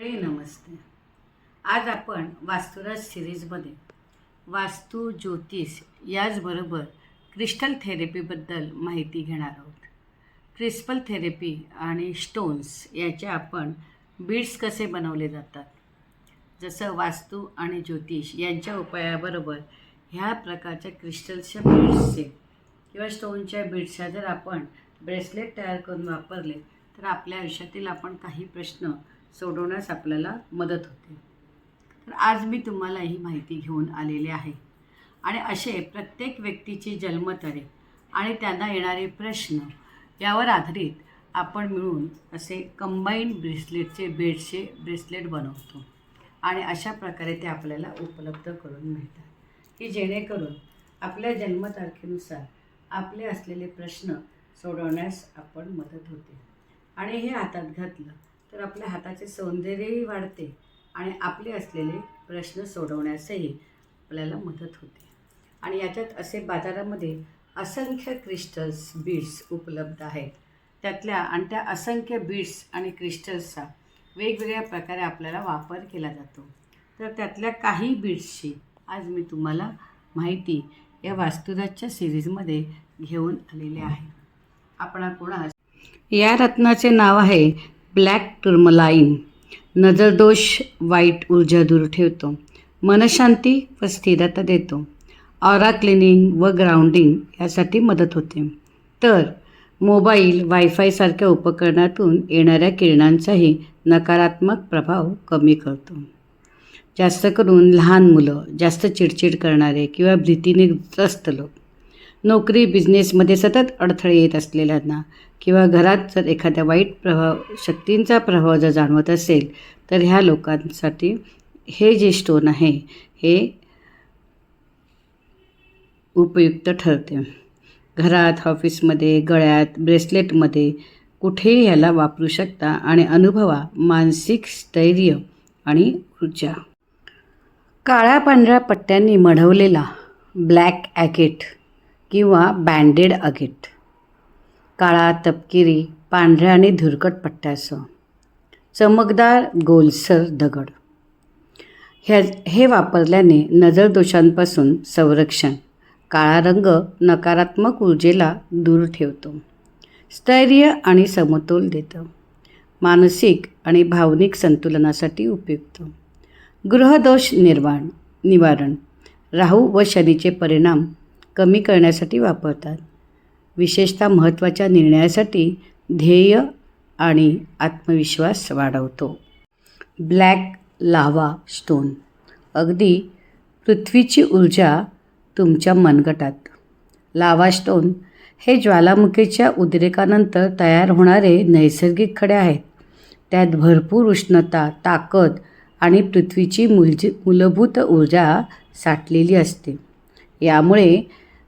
नमस्ते. आज आपण वास्तुराज सिरीजमध्ये वास्तू ज्योतिष याचबरोबर क्रिस्टल थेरपीबद्दल माहिती घेणार आहोत. क्रिस्पल थेरपी आणि स्टोन्स याचे आपण बीड्स कसे बनवले जातात? जसं वास्तू आणि ज्योतिष यांच्या उपायाबरोबर ह्या प्रकारच्या क्रिस्टल्सच्या बीड्सचे किंवा स्टोनच्या बीड्सच्या जर आपण ब्रेसलेट तयार करून वापरले तर आपल्या आयुष्यातील आपण काही प्रश्न सोडवण्यास आपल्याला मदत होते. तर आज मी तुम्हाला ही माहिती घेऊन आलेली आहे. आणि असे प्रत्येक व्यक्तीची जन्मतरे आणि त्यांना येणारे प्रश्न यावर आधारित आपण मिळून असे कंबाईंड ब्रेसलेटचे बेडचे ब्रेसलेट बनवतो. आणि अशा प्रकारे ते आपल्याला उपलब्ध करून मिळतात. की जेणेकरून आपल्या जन्मतारखेनुसार आपले असलेले प्रश्न सोडवण्यास आपण मदत होते. आणि हे हातात घातलं तर आपल्या हाताचे सौंदर्यही वाढते आणि आपले असलेले प्रश्न सोडवण्यासही आपल्याला मदत होते. आणि याच्यात असे बाजारामध्ये असंख्य क्रिस्टल्स बीड्स उपलब्ध आहेत. त्यातल्या आणि त्या असंख्य बीड्स आणि क्रिस्टल्सचा वेगवेगळ्या प्रकारे आपल्याला वापर केला जातो. तर त्यातल्या काही बीड्सची आज मी तुम्हाला माहिती या वास्तुराजच्या सिरीजमध्ये घेऊन आलेली आहे. आपण कोणा या रत्नाचे नाव आहे ब्लॅक टुर्मलाईन नजरदोष वाईट ऊर्जा दूर ठेवतो. मनशांती व स्थिरता देतो. ऑरा क्लिनिंग व ग्राउंडिंग यासाठी मदत होते. तर मोबाईल वायफायसारख्या उपकरणातून येणाऱ्या किरणांचाही नकारात्मक प्रभाव कमी करतो. जास्त करून लहान मुलं जास्त चिडचिड करणारे किंवा भीतीने त्रस्त लोक. नोकरी बिझनेसमध्ये सतत अडथळे येत असलेल्यांना किंवा घरात जर एखाद्या वाईट प्रभाव शक्तींचा प्रभाव जर जाणवत असेल तर ह्या लोकांसाठी हे जे स्टोन आहे हे उपयुक्त ठरते. घरात ऑफिसमध्ये गळ्यात ब्रेसलेटमध्ये कुठेही ह्याला वापरू शकता आणि अनुभवा मानसिक स्थैर्य आणि ऊर्जा. काळ्या पांढऱ्या पट्ट्यांनी मढवलेला ब्लॅक ॲकेट किंवा बँडेड अगेट काळा तपकिरी पांढऱ्या आणि धुरकट पट्ट्यासह. चमकदार गोलसर दगड. ह्या हे वापरल्याने नजरदोषांपासून संरक्षण काळा रंग नकारात्मक ऊर्जेला दूर ठेवतो स्थैर्य आणि समतोल देतं मानसिक आणि भावनिक संतुलनासाठी उपयुक्त. गृहदोष निर्वाण निवारण राहू व शनीचे परिणाम कमी करण्यासाठी वापरतात. विशेषतः महत्त्वाच्या निर्णयासाठी ध्येय आणि आत्मविश्वास वाढवतो. Black lava stone. अगदी पृथ्वीची ऊर्जा तुमच्या मनगटात. लावा स्टोन हे ज्वालामुखीच्या उद्रेकानंतर तयार होणारे नैसर्गिक खडे आहेत. त्यात भरपूर उष्णता ताकद आणि पृथ्वीची मूलजी मूलभूत ऊर्जा साठलेली असते. यामुळे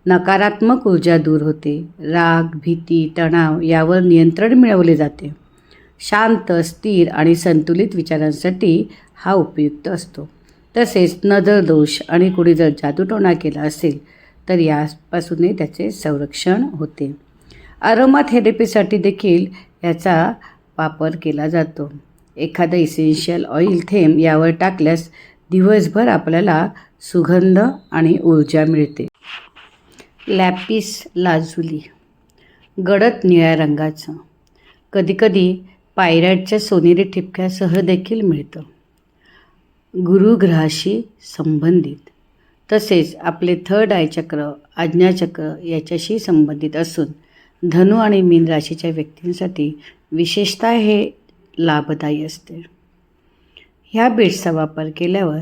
नकारात्मक ऊर्जा दूर होते. राग भीती तणाव यावर नियंत्रण मिळवले जाते. शांत स्थिर आणि संतुलित विचारांसाठी हा उपयुक्त असतो. तसेच नजरदोष आणि कुणी जर जादूटोणा केला असेल तर यापासूनही त्याचे संरक्षण होते. अरोमा थेरपीसाठी देखील याचा वापर केला जातो. एखादं इसेन्शियल ऑइल थेंब यावर टाकल्यास दिवसभर आपल्याला सुगंध आणि ऊर्जा मिळते. Lapis lazuli. गडद निळ्या रंगाचं. कधीकधी पायरॅटच्या सोनेरी ठिपक्यासह देखील मिळतं. गुरुग्रहाशी संबंधित. तसेच आपले थर्ड आय चक्र आज्ञाचक्र याच्याशी संबंधित असून धनु आणि मीन राशीच्या व्यक्तींसाठी विशेषतः हे लाभदायी असते. ह्या बीट्सचा वापर केल्यावर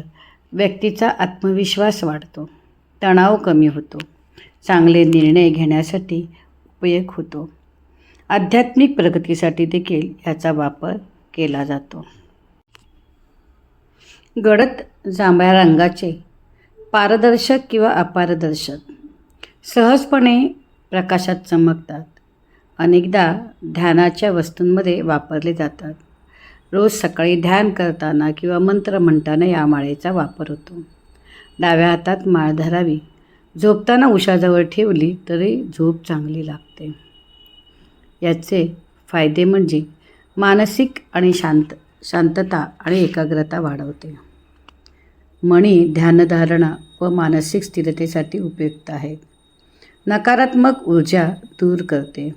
व्यक्तीचा आत्मविश्वास वाढतो. तणाव कमी होतो. चांगले निर्णय घेण्यासाठी उपयोग होतो. आध्यात्मिक प्रगतीसाठी देखील याचा वापर केला जातो. गडद जांभळ्या रंगाचे पारदर्शक किंवा अपारदर्शक सहजपणे प्रकाशात चमकतात. अनेकदा ध्यानाच्या वस्तूंमध्ये वापरले जातात. रोज सकाळी ध्यान करताना किंवा मंत्र म्हणताना या माळेचा वापर होतो. डाव्या हातात माळ धरावी. झोपताना उशाजवळ ठेवली तरी झोप चांगली लागते. याचे फायदे म्हणजे मानसिक आणि शांत शांतता आणि एकाग्रता वाढवते. मणी ध्यानधारणा व मानसिक स्थिरतेसाठी उपयुक्त आहेत नकारात्मक ऊर्जा दूर करते.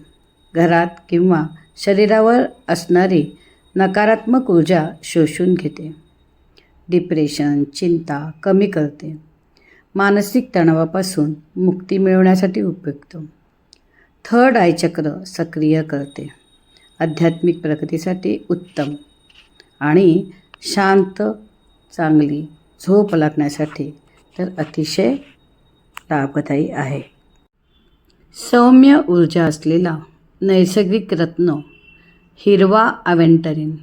घरात किंवा शरीरावर असणारी नकारात्मक ऊर्जा शोषून घेते. डिप्रेशन चिंता कमी करते. मानसिक तणावापासून मुक्ती मिळवण्यासाठी उपयुक्त. थर्ड आय चक्र सक्रिय करते. आध्यात्मिक प्रगतीसाठी उत्तम आणि शांत चांगली झोप लागण्यासाठी तर अतिशय लाभदायी आहे. सौम्य ऊर्जा असलेला नैसर्गिक रत्न हिरवा अवेंटरिन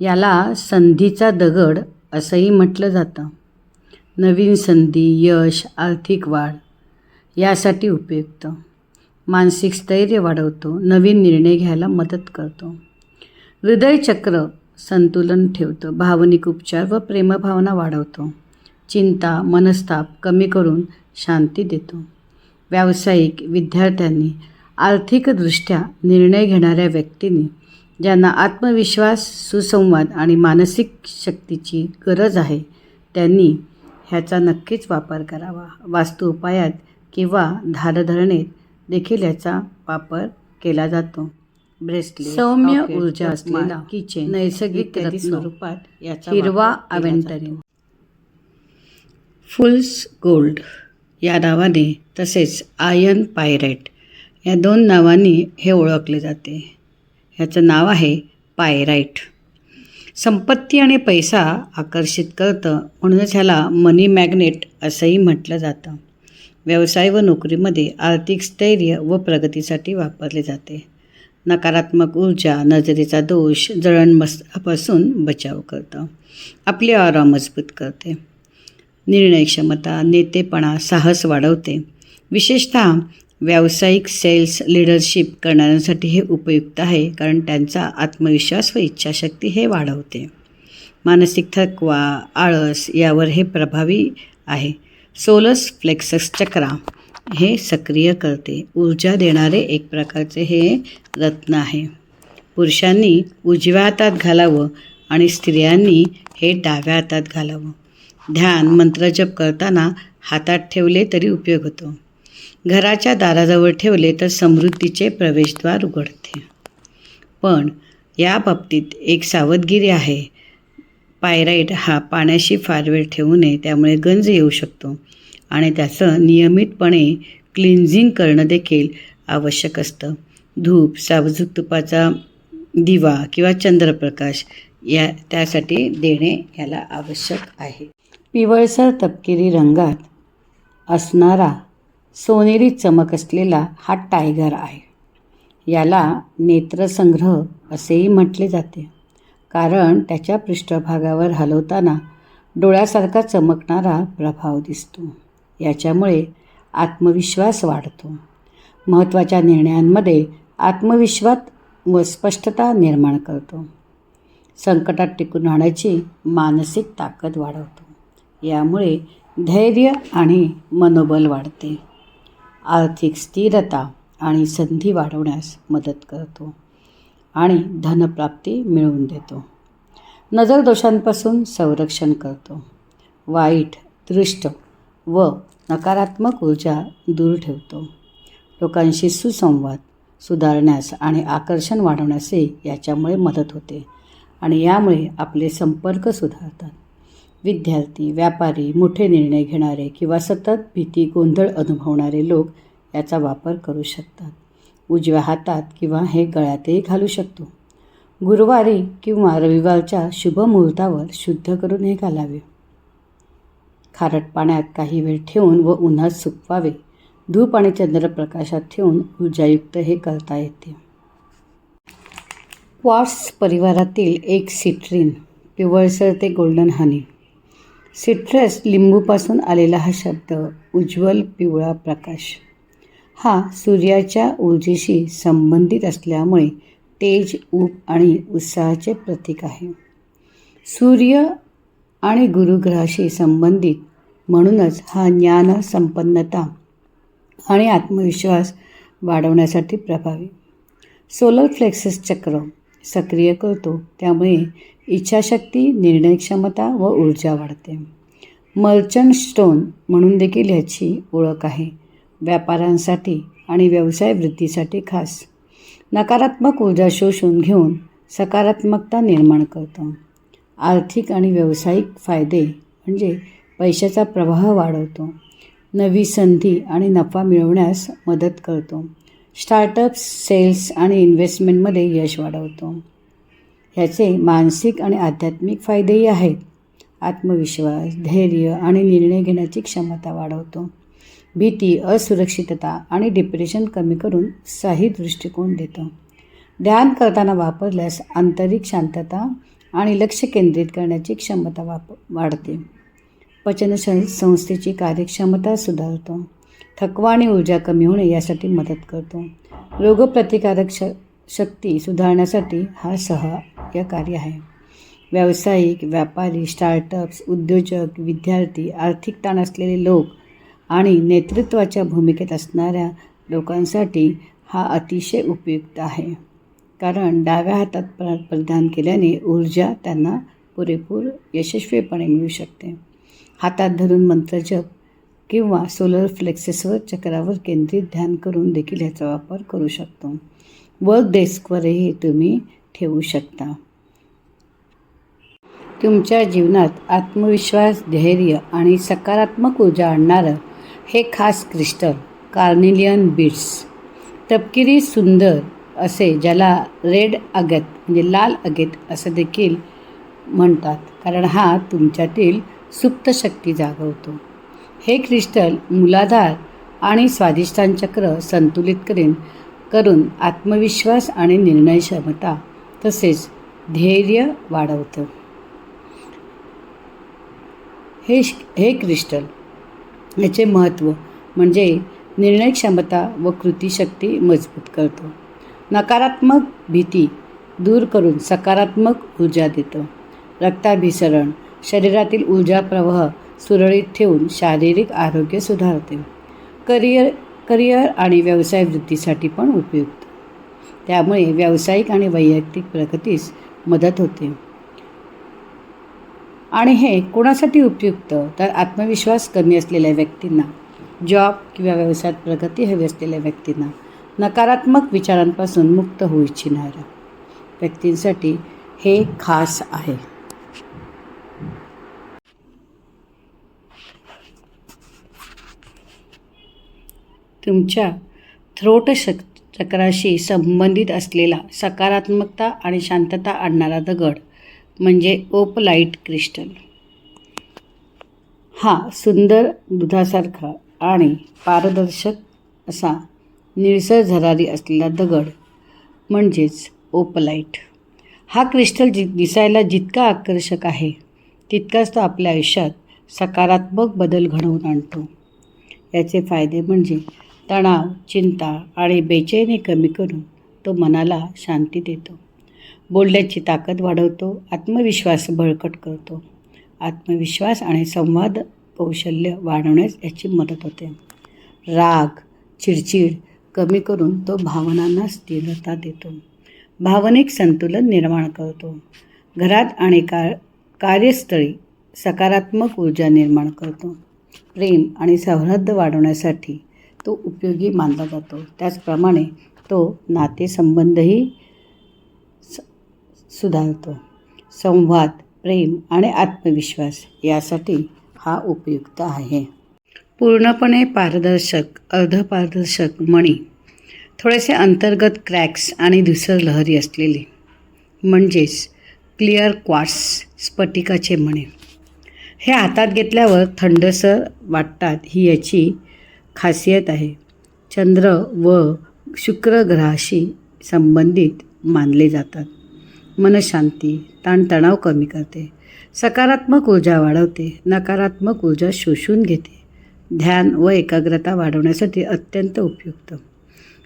याला संधीचा दगड असंही म्हटलं जातं. नवीन संधी यश आर्थिक वाढ यासाठी उपयुक्त. मानसिक स्थैर्य वाढवतो नवीन निर्णय घ्यायला मदत करतो. हृदयचक्र संतुलन ठेवतं भावनिक उपचार व प्रेमभावना वाढवतो. चिंता मनस्ताप कमी करून शांती देतो. व्यावसायिक विद्यार्थ्यांनी आर्थिकदृष्ट्या निर्णय घेणाऱ्या व्यक्तींनी ज्यांना आत्मविश्वास सुसंवाद आणि मानसिक शक्तीची गरज आहे त्यांनी ह्याचा नक्कीच वापर करावा. वास्तू उपायात किंवा धारधरणेत देखील याचा वापर केला जातो. ब्रेसलेट सौम्य ऊर्जा असलेला किचन नैसर्गिक स्वरूपात याचा हिरवा अवेंटरिन फुल्स गोल्ड या नावाने तसेच आयन पायराईट या दोन नावांनी हे ओळखले जाते. ह्याचं नाव आहे पायराईट संपत्ती आणि पैसा आकर्षित करतं म्हणूनच ह्याला मनी मॅग्नेट असंही म्हटलं जातं. व्यवसाय व नोकरीमध्ये आर्थिक स्थैर्य व प्रगतीसाठी वापरले जाते. नकारात्मक ऊर्जा नजरेचा दोष जळणमस्तापासून बचाव करतं. आपली आरा मजबूत करते. निर्णय क्षमता नेतेपणा साहस वाढवते. विशेषतः व्यावसायिक सेल्स लिडरशिप करणाऱ्यांसाठी हे उपयुक्त आहे कारण त्यांचा आत्मविश्वास व इच्छाशक्ती हे वाढवते. मानसिक थकवा आळस यावर हे प्रभावी आहे. सोलस फ्लेक्सस चक्रा हे सक्रिय करते. ऊर्जा देणारे एक प्रकारचे हे रत्न आहे. पुरुषांनी उजव्या हातात घालावं आणि स्त्रियांनी हे डाव्या हातात घालावं. ध्यान मंत्रजप करताना हातात ठेवले तरी उपयोग होतो. घराच्या दाराजवळ ठेवले तर समृद्धीचे प्रवेशद्वार उघडते. पण या बाबतीत एक सावधगिरी आहे. पायराईट हा पाण्याशी फार वेळ ठेवू नये त्यामुळे गंज येऊ शकतो आणि त्याचं नियमितपणे क्लिन्झिंग करणं देखील आवश्यक असतं. धूप सावजूक तुपाचा दिवा किंवा चंद्रप्रकाश या त्यासाठी देणे याला आवश्यक आहे. पिवळसर तपकिरी रंगात असणारा सोनेरी चमक असलेला हा टायगर आहे. याला नेत्रसंग्रह असेही म्हटले जाते. कारण त्याच्या पृष्ठभागावर हलवताना डोळ्यासारखा चमकणारा प्रभाव दिसतो. याच्यामुळे आत्मविश्वास वाढतो. महत्त्वाच्या निर्णयांमध्ये आत्मविश्वास व स्पष्टता निर्माण करतो. संकटात टिकून राहण्याची मानसिक ताकद वाढवतो. यामुळे धैर्य आणि मनोबल वाढते. आर्थिक स्थिरता आणि संधी वाढवण्यास मदत करतो आणि धनप्राप्ती मिळवून देतो. नजर दोषांपासून संरक्षण करतो. वाईट दृष्ट व नकारात्मक ऊर्जा दूर ठेवतो. लोकांशी सुसंवाद सुधारण्यास आणि आकर्षण वाढवण्यासही याच्यामुळे मदत होते आणि यामुळे आपले संपर्क सुधारतात. विद्यार्थी व्यापारी मोठे निर्णय घेणारे किंवा सतत भीती गोंधळ अनुभवणारे लोक याचा वापर करू शकतात. उजव्या हातात किंवा हे गळ्यातही घालू शकतो. गुरुवारी किंवा रविवारच्या शुभ मुहूर्तावर शुद्ध करून हे घालावे. खारट पाण्यात काही वेळ ठेवून व उन्हात सुकवावे. धूप आणि चंद्रप्रकाशात ठेवून ऊर्जायुक्त हे करता येते. क्वार्ट्स परिवारातील एक सिट्रिन पिवळसर ते गोल्डन हनी. सिट्रस लिंबूपासून आलेला हा शब्द उज्ज्वल पिवळा प्रकाश. हा सूर्याच्या ऊर्जेशी संबंधित असल्यामुळे तेज ऊब आणि उत्साहाचे प्रतीक आहे. सूर्य आणि गुरुग्रहाशी संबंधित म्हणूनच हा ज्ञान संपन्नता आणि आत्मविश्वास वाढवण्यासाठी प्रभावी. सोलर फ्लेक्सस चक्र सक्रिय करतो त्यामुळे इच्छाशक्ती निर्णय क्षमता व ऊर्जा वाढते. मर्चंट स्टोन म्हणून देखील ह्याची ओळख आहे. व्यापाऱ्यांसाठी आणि व्यवसाय वृद्धीसाठी खास. नकारात्मक ऊर्जा शोषून घेऊन सकारात्मकता निर्माण करतो. आर्थिक आणि व्यावसायिक फायदे म्हणजे पैशाचा प्रवाह वाढवतो. नवी संधी आणि नफा मिळवण्यास मदत करतो. स्टार्टअप्स सेल्स आणि इन्व्हेस्टमेंटमध्ये यश वाढवतो. ह्याचे मानसिक आणि आध्यात्मिक फायदेही आहेत. आत्मविश्वास धैर्य आणि निर्णय घेण्याची क्षमता वाढवतो. भीती असुरक्षितता आणि डिप्रेशन कमी करून साही दृष्टिकोन देतो. ध्यान करताना वापरल्यास आंतरिक शांतता आणि लक्ष केंद्रित करण्याची क्षमता वाप वाढते. पचन सं संस्थेची कार्यक्षमता सुधारतो. थकवा आणि ऊर्जा कमी होणे यासाठी मदत करतो. रोगप्रतिकारक श शक्ती सुधारण्यासाठी हा सहाय्यकारी आहे. व्यावसायिक व्यापारी स्टार्टअप्स उद्योजक विद्यार्थी आर्थिक ताण असलेले लोक आणि नेतृत्वाच्या भूमिकेत असणाऱ्या लोकांसाठी हा अतिशय उपयुक्त आहे. कारण डाव्या हातात प्र प्रदान केल्याने ऊर्जा त्यांना पुरेपूर यशस्वीपणे मिळू शकते. हातात धरून मंत्रजप किंवा सोलर फ्लेक्सेसवर चक्रावर केंद्रित ध्यान करून देखील ह्याचा वापर करू शकतो. वर्क डेस्कवरही तुम्ही ठेवू शकता. तुमच्या जीवनात आत्मविश्वास धैर्य आणि सकारात्मक ऊर्जा आणणारं हे खास क्रिस्टल कार्निलियन बीड्स तपकिरी सुंदर असे ज्याला रेड अगत म्हणजे लाल अगेत असं देखील म्हणतात कारण हा तुमच्यातील सुप्त शक्ती जागवतो. हे क्रिस्टल मुलाधार आणि स्वादिष्टांचक्र संतुलित करेन करून आत्मविश्वास आणि निर्णय क्षमता तसेच धैर्य वाढवतं. हे हे क्रिस्टल याचे महत्त्व म्हणजे निर्णय क्षमता व कृतीशक्ती मजबूत करतो. नकारात्मक भीती दूर करून सकारात्मक ऊर्जा देतं. रक्ताभिसरण शरीरातील ऊर्जा प्रवाह सुरळीत ठेवून शारीरिक आरोग्य सुधारते. करिअर करिअर आणि व्यवसाय वृद्धीसाठी पण उपयुक्त. त्यामुळे व्यावसायिक आणि वैयक्तिक प्रगतीस मदत होते. आणि हे कोणासाठी उपयुक्त? तर आत्मविश्वास कमी असलेल्या व्यक्तींना. जॉब किंवा व्यवसायात प्रगती हवी असलेल्या व्यक्तींना नकारात्मक विचारांपासून मुक्त होऊ इच्छिणाऱ्या व्यक्तींसाठी हे खास आहे. तुमच्या थ्रोट शक चक्राशी संबंधित असलेला सकारात्मकता आणि शांतता आणणारा दगड म्हणजे ओपलाईट क्रिस्टल. हा सुंदर दुधासारखा आणि पारदर्शक असा निळसर झरारी असलेला दगड म्हणजेच ओपलाईट हा क्रिस्टल जि दिसायला जितका आकर्षक आहे तितकाच तो आपल्या आयुष्यात सकारात्मक बदल घडवून आणतो. याचे फायदे म्हणजे तणाव चिंता आणि बेचैनी कमी करून तो मनाला शांती देतो. बोलण्याची ताकद वाढवतो आत्मविश्वास बळकट करतो. आत्मविश्वास आणि संवाद कौशल्य वाढवण्यास याची मदत होते. राग चिडचिड कमी करून तो भावनांना स्थिरता देतो. भावनिक संतुलन निर्माण करतो. घरात आणि का कार्यस्थळी सकारात्मक ऊर्जा निर्माण करतो. प्रेम आणि सौहृद वाढवण्यासाठी तो उपयोगी मानला जातो. त्याचप्रमाणे तो नातेसंबंधही स सुधारतो. संवाद प्रेम आणि आत्मविश्वास यासाठी हा उपयुक्त आहे. पूर्णपणे पारदर्शक अर्धपारदर्शक मणी थोडेसे अंतर्गत क्रॅक्स आणि धुसर लहरी असलेली म्हणजेच क्लिअर क्वार्ट्स स्फटिकाचे मणे हे हातात घेतल्यावर थंडसर वाटतात ही याची खासियत आहे. चंद्र व शुक्र ग्रहाशी संबंधित मानले जातात. मनशांती ताणतणाव कमी करते. सकारात्मक ऊर्जा वाढवते. नकारात्मक ऊर्जा शोषून घेते. ध्यान व एकाग्रता वाढवण्यासाठी अत्यंत उपयुक्त.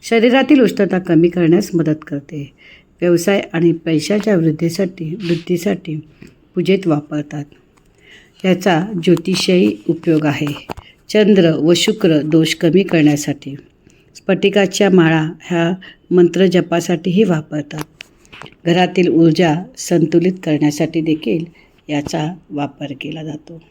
शरीरातील उष्णता कमी करण्यास मदत करते. व्यवसाय आणि पैशाच्या वृद्धीसाठी वृद्धीसाठी पूजेत वापरतात. याचा ज्योतिषही उपयोग आहे. चंद्र व शुक्र दोष कमी करण्यासाठी. स्फटिकाच्या माळा ह्या मंत्रजपासाठीही वापरतात. घरातील ऊर्जा संतुलित करण्यासाठी देखील याचा वापर केला जातो.